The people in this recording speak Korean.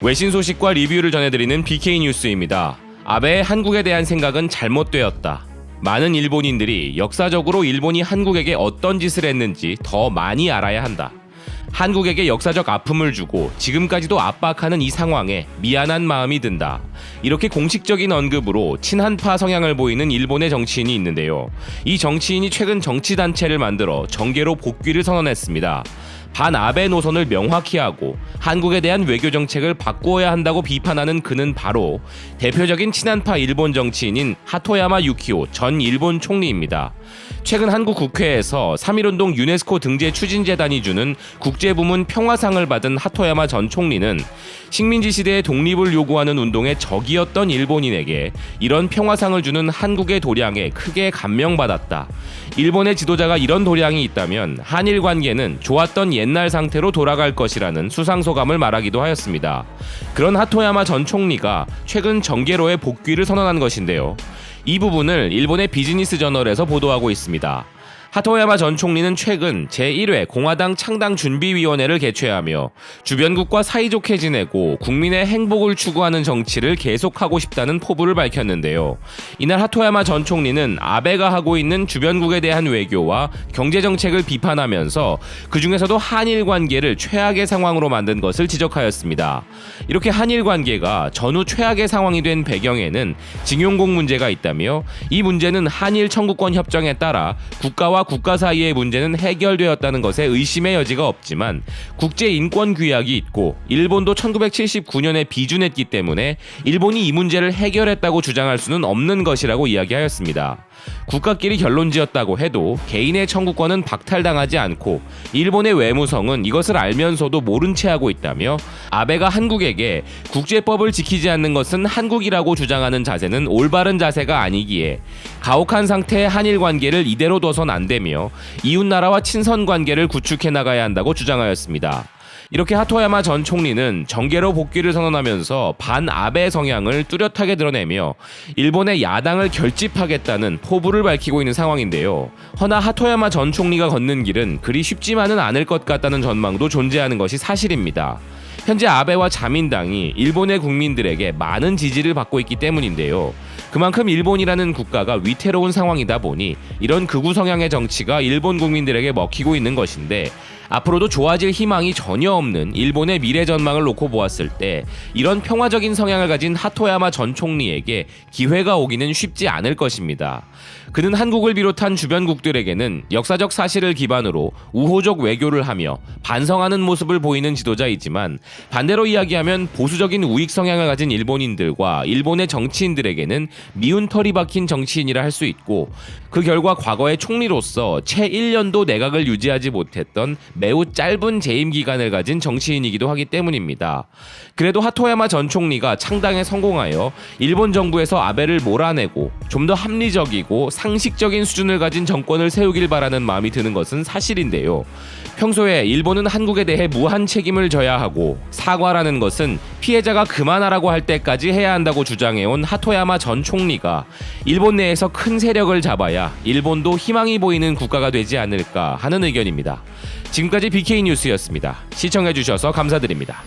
외신 소식과 리뷰를 전해드리는 BK 뉴스입니다. 아베의 한국에 대한 생각은 잘못되었다. 많은 일본인들이 역사적으로 일본이 한국에게 어떤 짓을 했는지 더 많이 알아야 한다. 한국에게 역사적 아픔을 주고 지금까지도 압박하는 이 상황에 미안한 마음이 든다. 이렇게 공식적인 언급으로 친한파 성향을 보이는 일본의 정치인이 있는데요. 이 정치인이 최근 정치단체를 만들어 정계로 복귀를 선언했습니다. 반아베 노선을 명확히 하고 한국에 대한 외교 정책을 바꾸어야 한다고 비판하는 그는 바로 대표적인 친한파 일본 정치인인 하토야마 유키오 전 일본 총리입니다. 최근 한국 국회에서 3.1운동 유네스코 등재 추진재단이 주는 국제부문 평화상을 받은 하토야마 전 총리는 식민지 시대의 독립을 요구하는 운동의 적이었던 일본인에게 이런 평화상을 주는 한국의 도량에 크게 감명받았다. 일본의 지도자가 이런 도량이 있다면 한일 관계는 좋았던 옛날 상태로 돌아갈 것이라는 수상 소감을 말하기도 하였습니다. 그런 하토야마 전 총리가 최근 정계로의 복귀를 선언한 것인데요. 이 부분을 일본의 비즈니스 저널에서 보도하고 있습니다. 하토야마 전 총리는 최근 제1회 공화당 창당 준비위원회를 개최하며 주변국과 사이좋게 지내고 국민의 행복을 추구하는 정치를 계속하고 싶다는 포부를 밝혔는데요. 이날 하토야마 전 총리는 아베가 하고 있는 주변국에 대한 외교와 경제 정책을 비판하면서 그 중에서도 한일 관계를 최악의 상황으로 만든 것을 지적하였습니다. 이렇게 한일 관계가 전후 최악의 상황이 된 배경에는 징용공 문제가 있다며 이 문제는 한일 청구권 협정에 따라 국가와 국가 사이의 문제는 해결되었다는 것에 의심의 여지가 없지만 국제 인권 규약이 있고 일본도 1979년에 비준했기 때문에 일본이 이 문제를 해결했다고 주장할 수는 없는 것이라고 이야기하였습니다. 국가끼리 결론지었다고 해도 개인의 청구권은 박탈당하지 않고 일본의 외무성은 이것을 알면서도 모른 채 하고 있다며 아베가 한국에게 국제법을 지키지 않는 것은 한국이라고 주장하는 자세는 올바른 자세가 아니기에 가혹한 상태의 한일 관계를 이대로 둬선 안 되며 이웃 나라와 친선 관계를 구축해 나가야 한다고 주장하였습니다. 이렇게 하토야마 전 총리는 정계로 복귀를 선언하면서 반 아베 성향을 뚜렷하게 드러내며 일본의 야당을 결집하겠다는 포부를 밝히고 있는 상황인데요. 허나 하토야마 전 총리가 걷는 길은 그리 쉽지만은 않을 것 같다는 전망도 존재하는 것이 사실입니다. 현재 아베와 자민당이 일본의 국민들에게 많은 지지를 받고 있기 때문인데요. 그만큼 일본이라는 국가가 위태로운 상황이다 보니 이런 극우 성향의 정치가 일본 국민들에게 먹히고 있는 것인데 앞으로도 좋아질 희망이 전혀 없는 일본의 미래 전망을 놓고 보았을 때 이런 평화적인 성향을 가진 하토야마 전 총리에게 기회가 오기는 쉽지 않을 것입니다. 그는 한국을 비롯한 주변국들에게는 역사적 사실을 기반으로 우호적 외교를 하며 반성하는 모습을 보이는 지도자이지만 반대로 이야기하면 보수적인 우익 성향을 가진 일본인들과 일본의 정치인들에게는 미운 털이 박힌 정치인이라 할 수 있고 그 결과 과거의 총리로서 채 1년도 내각을 유지하지 못했던 매우 짧은 재임 기간을 가진 정치인이기도 하기 때문입니다. 그래도 하토야마 전 총리가 창당에 성공하여 일본 정부에서 아베를 몰아내고 좀 더 합리적이고 상식적인 수준을 가진 정권을 세우길 바라는 마음이 드는 것은 사실인데요. 평소에 일본은 한국에 대해 무한 책임을 져야 하고 사과라는 것은 피해자가 그만하라고 할 때까지 해야 한다고 주장해온 하토야마 전 총리가 일본 내에서 큰 세력을 잡아야 일본도 희망이 보이는 국가가 되지 않을까 하는 의견입니다. 지금까지 BK 뉴스였습니다. 시청해주셔서 감사드립니다.